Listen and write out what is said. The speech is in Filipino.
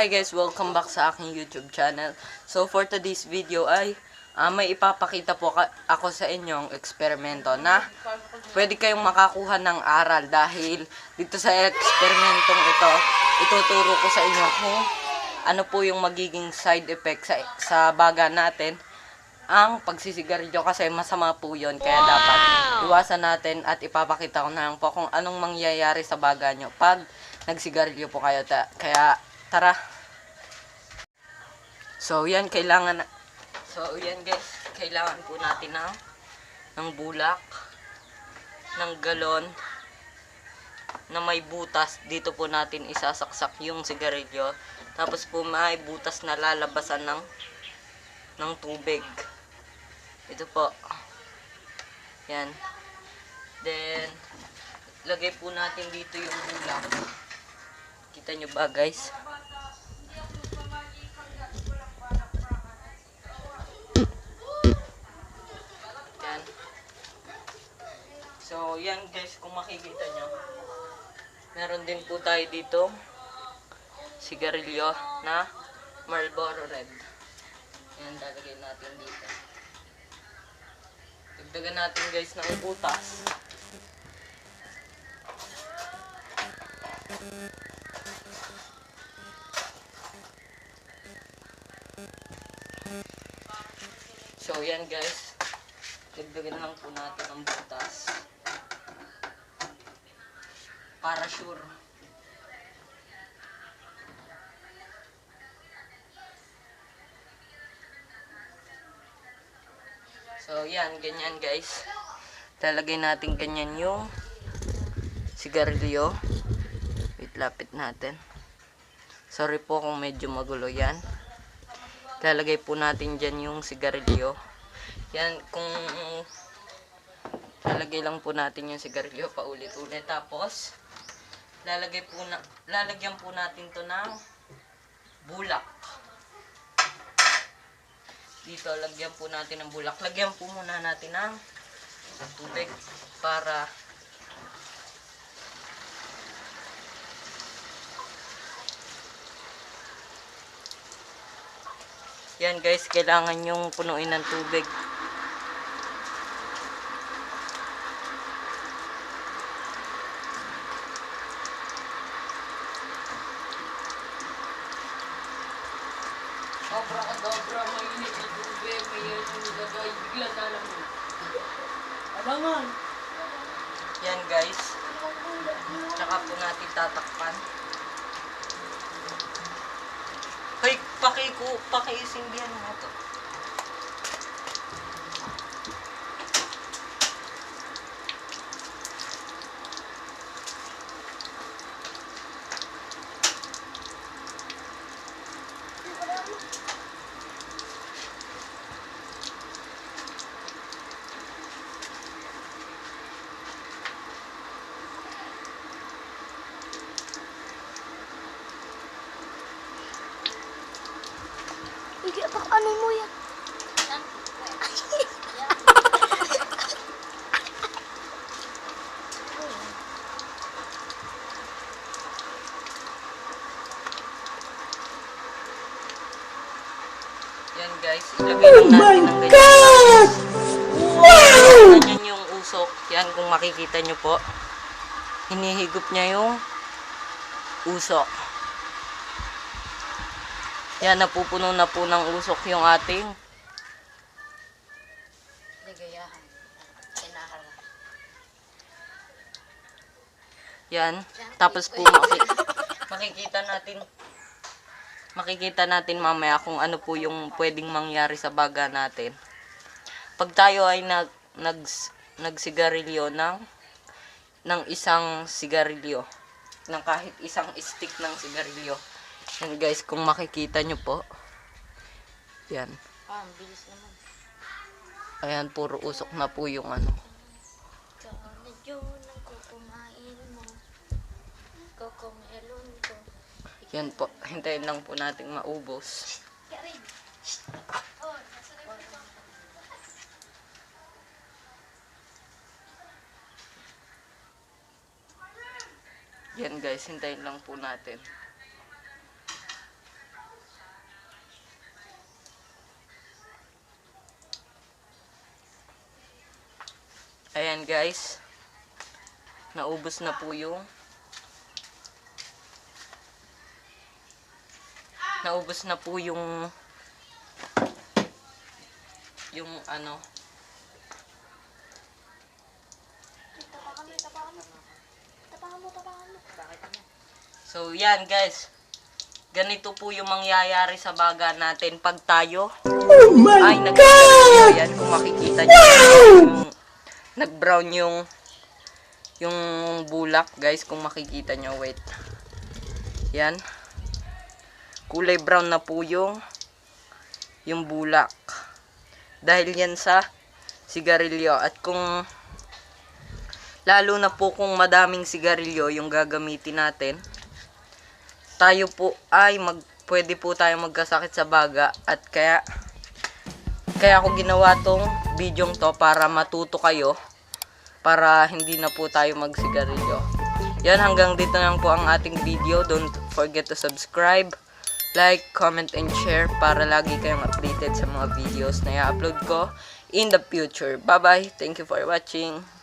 Hi guys, welcome back sa aking YouTube channel. So for today's video ay ah, may ipapakita po ka- ako sa inyong eksperimento na pwede kayong makakuha ng aral dahil dito sa eksperimentong ito, ituturo ko sa inyo kung ano po yung magiging side effect sa, sa baga natin ang pagsisigarilyo kasi masama po yun. Kaya dapat iwasan natin at ipapakita ko na lang po kung anong mangyayari sa baga nyo pag nagsigarilyo po kayo. Ta- kaya tara. So yan, kailangan na- So yan guys, kailangan po natin ng, ng bulak, ng galon, na may butas. Dito po natin isasaksak yung sigarilyo. Tapos po may butas na lalabasan ng ng tubig. Ito po. Yan. Then, lagay po natin dito yung bulak. Kita nyo ba guys? Yan. So, yan guys, kung makikita nyo. Meron din po tayo dito sigarilyo na Marlboro Red. Yan, lalagay natin dito. Dagdagan natin guys ng butas. So yan guys. Dagdagan lang po natin ang butas. Para sure. So, yan, ganyan guys. Lalagay natin ganyan yung sigarilyo. Wait, lapit natin. Sorry po kung medyo magulo yan. Lalagay po natin dyan yung sigarilyo. Yan, kung lalagay lang po natin yung sigarilyo paulit-ulit. Tapos, lalagay po na, lalagyan po natin to ng bulak dito lagyan po natin ng bulak. Lagyan po muna natin ng tubig para Yan guys, kailangan yung punuin ng tubig. Sobra ka dobra, mainit yung tubig, may yan yung nagagay, bigla na lang mo. Abangan. Yan guys. Tsaka po natin tatakpan. Hoy, pakiku, pakiisindihan mo to. Ano mo yan? Yan guys, ilagay lang natin ng ganyan. God! Wow! Ganyan yung usok. Yan kung makikita nyo po. Hinihigop niya yung usok. Yan, napupuno na po ng usok yung ating Ligayahan. Yan. Tapos po maki- makikita natin makikita natin mamaya kung ano po yung pwedeng mangyari sa baga natin. Pag tayo ay nag nag nagsigarilyo ng ng isang sigarilyo ng kahit isang stick ng sigarilyo. Yan guys, kung makikita nyo po. Yan. Ah, ang bilis naman. Ayan, puro usok na po yung ano. Yan po, hintayin lang po nating maubos. Yan guys, hintayin lang po natin. Guys. Naubos na po yung Naubos na po yung yung ano. So yan guys. Ganito po yung mangyayari sa baga natin pag tayo Oh my ay nag yan kung makikita niyo yung nag-brown yung yung bulak guys kung makikita niyo wait. Yan. Kulay brown na po yung yung bulak. Dahil yan sa sigarilyo at kung lalo na po kung madaming sigarilyo yung gagamitin natin tayo po ay mag pwede po tayo magkasakit sa baga at kaya kaya ako ginawa tong bidyong to para matuto kayo para hindi na po tayo magsigarilyo. Yan hanggang dito lang po ang ating video. Don't forget to subscribe, like, comment, and share para lagi kayong updated sa mga videos na i-upload ko in the future. Bye-bye. Thank you for watching.